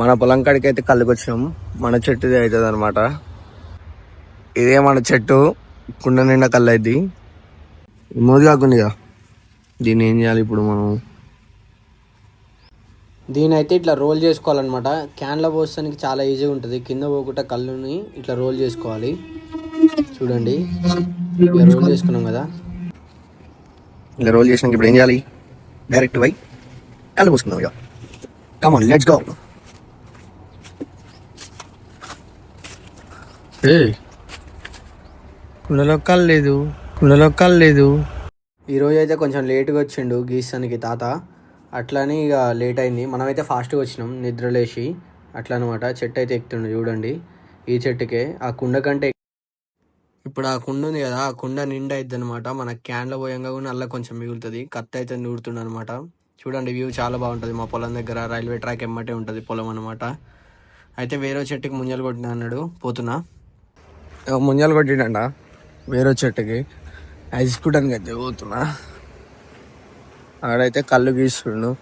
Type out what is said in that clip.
మన పొలం కాడికి అయితే కళ్ళుకి వచ్చినాం మన చెట్టుది అవుతుంది అనమాట ఇదే మన చెట్టు. కుండ నిండా కళ్ళు అయింది మోది కాకుండా దీన్ని ఏం చేయాలి ఇప్పుడు మనం? దీని అయితే ఇట్లా రోల్ చేసుకోవాలన్నమాట. క్యాన్లో పోస్తానికి చాలా ఈజీగా ఉంటుంది. కింద పోకుండా కళ్ళుని ఇట్లా రోల్ చేసుకోవాలి. చూడండి. ఇట్లా రోల్ చేసుకున్నాం కదా. ఇలా రోల్ చేసినాక ఇప్పుడు ఏం చేయాలి? డైరెక్ట్ పోయి కళ్ళు పూసుకుందాం ఇక. కమాన్ లెట్స్ గో కుండలో లేదు కుండలో లేదు ఈరోజు అయితే కొంచెం లేట్గా వచ్చిండు గీస్తానికి తాత. అట్లని ఇక లేట్ అయింది మనమైతే ఫాస్ట్గా వచ్చినాం నిద్రలేసి అట్లా అనమాట చెట్టు అయితే ఎక్కుతుండు చూడండి ఈ చెట్టుకే. ఆ కుండ కంటే ఇప్పుడు ఆ కుండ ఉంది కదా ఆ కుండ నిండా అయిద్ది అనమాట మన క్యాన్లో పోయంగా కూడా అలా కొంచెం మిగులుతుంది. కత్తి అయితే నూరుతుండ అనమాట చూడండి వ్యూ చాలా బాగుంటుంది మా పొలం దగ్గర. రైల్వే ట్రాక్ ఎమ్మటే ఉంటుంది పొలం అనమాట అయితే వేరే చెట్టుకి ముంజలు కొట్టిన అన్నాడు పోతున్నా. ముంజలు కొట్టిండ వేరే చెట్టుకి. ఐస్ కూడా అయితే పోతున్నా. ఆడైతే కళ్ళు గీస్తుండు